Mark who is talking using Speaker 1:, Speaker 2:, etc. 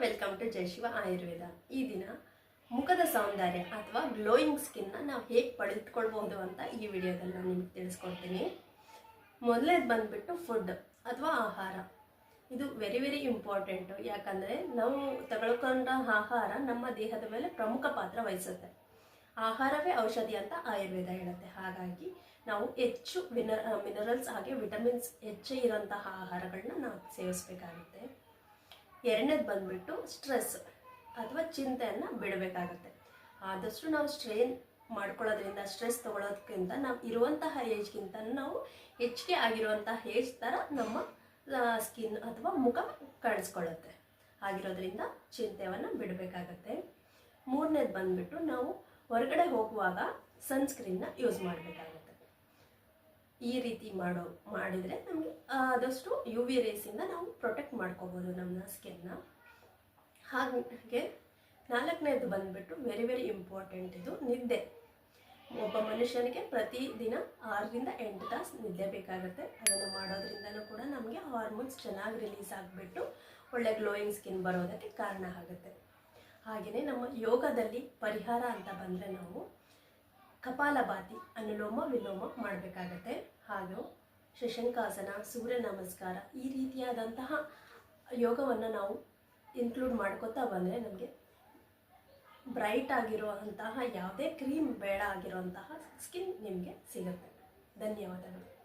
Speaker 1: Welcome to Jayashiva Ayurveda ಈ ದಿನ ಮುಖದ ಸೌಂದರ್ಯ ಅಥವಾ ಗ್ಲೋಯಿಂಗ್ ಸ್ಕಿನ್ನ ನಾವು ಹೇಗೆ ಪಡೆದುಕೊಳ್ಬಹುದು ಅಂತ ಈ ವಿಡಿಯೋದಲ್ಲಿ ನಾನು ನಿಮ್ಗೆ ತಿಳಿಸ್ಕೊಡ್ತೀನಿ. ಮೊದಲೇದು ಬಂದ್ಬಿಟ್ಟು ಫುಡ್ ಅಥವಾ ಆಹಾರ. ಇದು ವೆರಿ ವೆರಿ ಇಂಪಾರ್ಟೆಂಟು ಯಾಕಂದರೆ ನಾವು ತಗೊಳ್ಕೊಂಡ ಆಹಾರ ನಮ್ಮ ದೇಹದ ಮೇಲೆ ಪ್ರಮುಖ ಪಾತ್ರ ವಹಿಸುತ್ತೆ. ಆಹಾರವೇ ಔಷಧಿ ಅಂತ ಆಯುರ್ವೇದ ಹೇಳುತ್ತೆ. ಹಾಗಾಗಿ ನಾವು ಹೆಚ್ಚು ಮಿನರಲ್ಸ್ ಹಾಗೆ ವಿಟಮಿನ್ಸ್ ಹೆಚ್ಚೇ ಇರೋಂತಹ ಆಹಾರಗಳನ್ನ ನಾವು ಸೇವಿಸಬೇಕಾಗುತ್ತೆ. ಎರಡನೇದು ಬಂದ್ಬಿಟ್ಟು ಸ್ಟ್ರೆಸ್ ಅಥವಾ ಚಿಂತೆಯನ್ನು ಬಿಡಬೇಕಾಗುತ್ತೆ. ಆದಷ್ಟು ನಾವು ಸ್ಟ್ರೈನ್ ಮಾಡ್ಕೊಳ್ಳೋದ್ರಿಂದ, ಸ್ಟ್ರೆಸ್ ತೊಗೊಳೋದಕ್ಕಿಂತ ನಾವು ಇರುವಂತಹ ಏಜ್ಗಿಂತ ನಾವು ಹೆಚ್ಚಿಗೆ ಆಗಿರುವಂತಹ ಏಜ್ ಥರ ನಮ್ಮ ಸ್ಕಿನ್ ಅಥವಾ ಮುಖ ಕಾಣಿಸ್ಕೊಳ್ಳುತ್ತೆ. ಆಗಿರೋದ್ರಿಂದ ಚಿಂತೆಯನ್ನು ಬಿಡಬೇಕಾಗತ್ತೆ. ಮೂರನೇದು ಬಂದ್ಬಿಟ್ಟು ನಾವು ಹೊರಗಡೆ ಹೋಗುವಾಗ ಸನ್ಸ್ಕ್ರೀನ್ನ ಯೂಸ್ ಮಾಡಬೇಕಾಗುತ್ತೆ. ಈ ರೀತಿ ಮಾಡೋ, ಮಾಡಿದರೆ ನಮಗೆ ಆದಷ್ಟು ಯು ವಿ ರೇಸಿಂದ ನಾವು ಪ್ರೊಟೆಕ್ಟ್ ಮಾಡ್ಕೋಬೋದು ನಮ್ಮ ಸ್ಕಿನ್ನ ಹಾಗೆ ನಾಲ್ಕನೇದು ಬಂದ್ಬಿಟ್ಟು ವೆರಿ ವೆರಿ ಇಂಪಾರ್ಟೆಂಟ್ ಇದು ನಿದ್ದೆ. ಒಬ್ಬ ಮನುಷ್ಯನಿಗೆ ಪ್ರತಿದಿನ ಆರರಿಂದ ಎಂಟು ತಾಸು ನಿದ್ದೆ ಬೇಕಾಗುತ್ತೆ. ಅದನ್ನು ಮಾಡೋದ್ರಿಂದಲೂ ಕೂಡ ನಮಗೆ ಹಾರ್ಮೋನ್ಸ್ ಚೆನ್ನಾಗಿ ರಿಲೀಸ್ ಆಗಿಬಿಟ್ಟು ಒಳ್ಳೆ ಗ್ಲೋಯಿಂಗ್ ಸ್ಕಿನ್ ಬರೋದಕ್ಕೆ ಕಾರಣ ಆಗುತ್ತೆ. ಹಾಗೆಯೇ ನಮ್ಮ ಯೋಗದಲ್ಲಿ ಪರಿಹಾರ ಅಂತ ಬಂದರೆ ನಾವು ಕಪಾಲಭಾತಿ, ಅನುಲೋಮ, ವಿಲೋಮ ಮಾಡಬೇಕಾಗತ್ತೆ. ಹಾಗೂ ಶಶಂಕಾಸನ, ಸೂರ್ಯ ನಮಸ್ಕಾರ. ಈ ರೀತಿಯಾದಂತಹ ಯೋಗವನ್ನು ನಾವು ಇನ್ಕ್ಲೂಡ್ ಮಾಡ್ಕೋತಾ ಬಂದರೆ ನಮಗೆ ಬ್ರೈಟ್ ಆಗಿರುವಂತಹ, ಯಾವುದೇ ಕ್ರೀಮ್ ಬೇಡ ಆಗಿರುವಂತಹ ಸ್ಕಿನ್ ನಿಮಗೆ ಸಿಗುತ್ತೆ. ಧನ್ಯವಾದಗಳು.